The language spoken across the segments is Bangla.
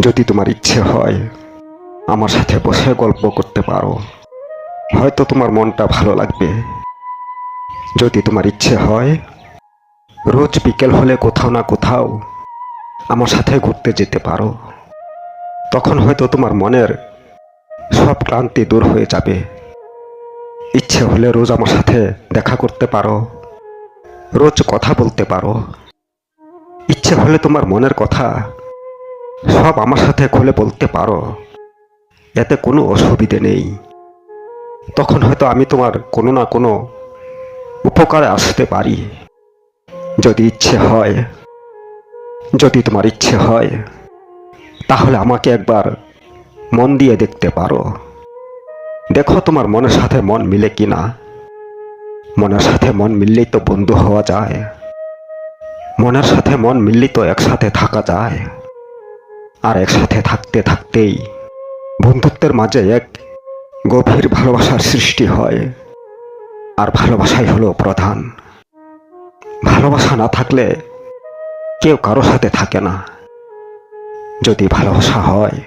যদি তোমার ইচ্ছে হয়, আমার সাথে বসে গল্প করতে পারো। হয়তো তোমার মনটা ভালো লাগবে। যদি তোমার ইচ্ছে হয়, রোজ বিকেল হলে কোথাও না কোথাও আমার সাথে ঘুরতে যেতে পারো। তখন হয়তো তোমার মনের সব ক্লান্তি দূর হয়ে যাবে। ইচ্ছে হলে রোজ আমার সাথে দেখা করতে পারো। রোজ কথা বলতে পারো। ইচ্ছে হলে তোমার মনের কথা সব আমার সাথে খুলে বলতে পারো। এতে কোনো অসুবিধে নেই। তখন হয়তো আমি তোমার কোনো না কোনো উপকারে আসতে পারি। যদি ইচ্ছে হয়, যদি তোমার ইচ্ছে হয়, তাহলে আমাকে একবার মন দিয়ে দেখতে পারো। দেখো তোমার মনের সাথে মন মিলে কি না। মনের সাথে মন মিললেই তো বন্ধু হওয়া যায়। মনের সাথে মন মিললেই তো একসাথে থাকা যায়। আর একসাথে থাকতে থাকতেই বন্ধুত্বের মাঝে এক গভীর ভালোবাসার সৃষ্টি হয়। আর ভালোবাসাই হলো প্রধান। ভালোবাসা না থাকলে কেউ কারও সাথে থাকে না। যদি ভালোবাসা হয়,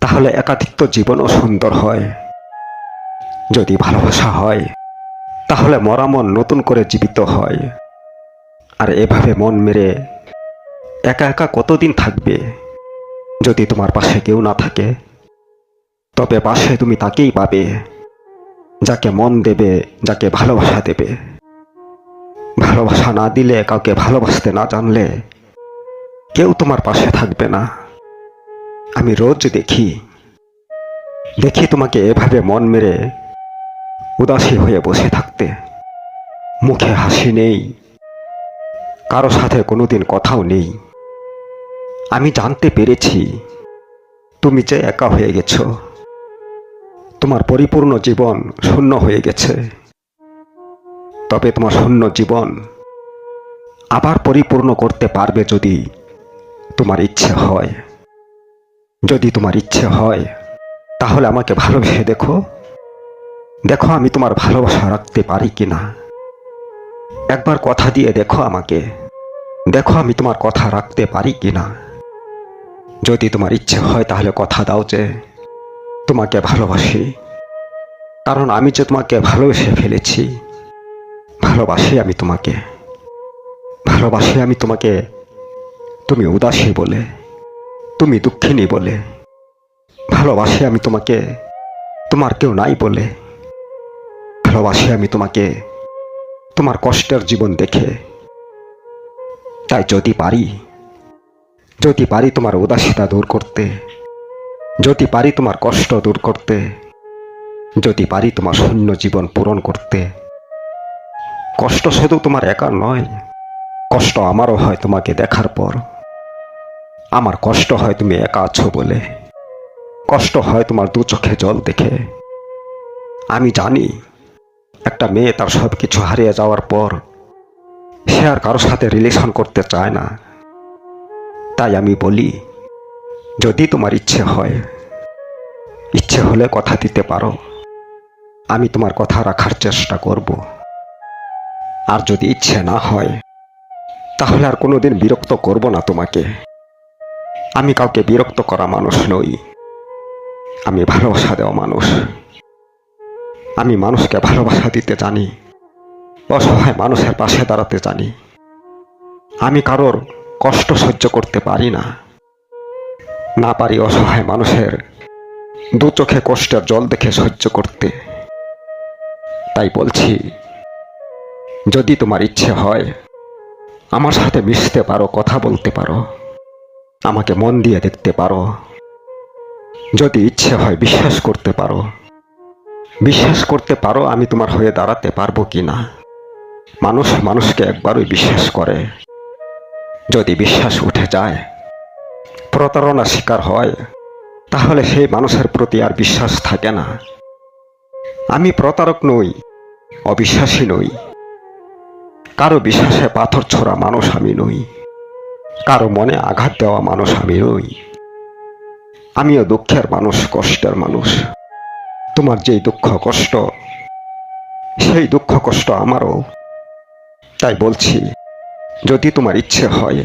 তাহলে একাধিত্ব জীবনও সুন্দর হয়। যদি ভালোবাসা হয়, তাহলে মরা মন নতুন করে জীবিত হয়। আর এভাবে মন মেরে একা একা কতদিন থাকবে? যদি তোমার পাশে কেউ না থাকে, তবে পাশে তুমি তাকেই পাবে, যাকে মন দেবে, যাকে ভালোবাসা দেবে। ভালোবাসা না দিলে, কাউকে ভালোবাসতে না জানলে কেউ তোমার পাশে থাকবে না। আমি রোজ দেখি দেখি তোমাকে এভাবে মন মেরে উদাসী হয়ে বসে থাকতে। মুখে হাসি নেই, কারও সাথে কোনোদিন কথাও নেই। আমি জানতে পেরেছি। তুমি যে একা হয়ে গেছো। তোমার পরিপূর্ণ জীবন শূন্য হয়ে গেছে। তবে তোমার শূন্য জীবন আবার পরিপূর্ণ করতে পারবে যদি তোমার ইচ্ছে হয়। যদি তোমার ইচ্ছে হয়, তাহলে আমাকে ভালোবেসে দেখো। দেখো আমি তোমার ভালোবাসা রাখতে পারি কি না একবার কথা দিয়ে দেখো আমাকে। দেখো আমি তোমার কথা রাখতে পারি কি না যদি তোমার ইচ্ছে হয় তাহলে কথা দাও যে তোমাকে ভালোবাসি। কারণ আমি যে তোমাকে ভালোবেসে ফেলেছি, ভালোবাসি আমি তোমাকে। ভালোবাসি আমি তোমাকে তুমি উদাসী বলে, তুমি দুঃখিনী বলে। ভালোবাসি আমি তোমাকে তোমার কেউ নাই বলে। ভালোবাসি আমি তোমাকে তোমার কষ্টের জীবন দেখে। তাই যদি পারি যদি পারি তোমার উদাসীতা দূর করতে, যদি পারি তোমার কষ্ট দূর করতে, যদি পারি তোমার শূন্য জীবন পূরণ করতে। কষ্ট শুধু তোমার একার নয়, কষ্ট আমারও হয় তোমাকে দেখার পর। আমার কষ্ট হয় তুমি একা আছো বলে। কষ্ট হয় তোমার দু চোখে জল দেখে। আমি জানি, একটা মেয়ে তার সব কিছু হারিয়ে যাওয়ার পর, সে আর কারোর সাথে রিলেশন করতে চায় না। তাই আমি বলি, যদি তোমার ইচ্ছে হয়, ইচ্ছে হলে কথা দিতে পারো। আমি তোমার কথা রাখার চেষ্টা করব। আর যদি ইচ্ছে না হয়, তাহলে আর কোনোদিন বিরক্ত করব না তোমাকে। আমি কাউকে বিরক্ত করা মানুষ নই। আমি ভালোবাসা দেওয়া মানুষ। আমি মানুষকে ভালোবাসা দিতে জানি। অসহায় মানুষের পাশে দাঁড়াতে জানি। আমি কারোর কষ্ট সহ্য করতে পারি না। না পারি অসহায় মানুষের দু চোখে কষ্টের জল দেখে সহ্য করতে। তাই বলছি, যদি তোমার ইচ্ছে হয়, আমার সাথে মিশতে পারো, কথা বলতে পারো, আমাকে মন দিয়ে দেখতে পারো। যদি ইচ্ছে হয় বিশ্বাস করতে পারো, বিশ্বাস করতে পারো আমি তোমার হয়ে দাঁড়াতে পারব কি না মানুষ মানুষকে একবারই বিশ্বাস করে। যদি বিশ্বাস উঠে যায় প্রতারণা শিকার হয়, তাহলে সেই মানুষের প্রতি আর বিশ্বাস থাকে না। আমি প্রতারক নই, অবিশ্বাসী নই। কারও বিশ্বাসে পাথর ছোড়া মানুষ আমি নই। কারও মনে আঘাত দেওয়া মানুষ আমি নই। আমিও দুঃখের মানুষ, কষ্টের মানুষ। তোমার যেই দুঃখ, কষ্ট, সেই দুঃখ, কষ্ট আমারও। তাই বলছি যদি তোমার ইচ্ছে হয়।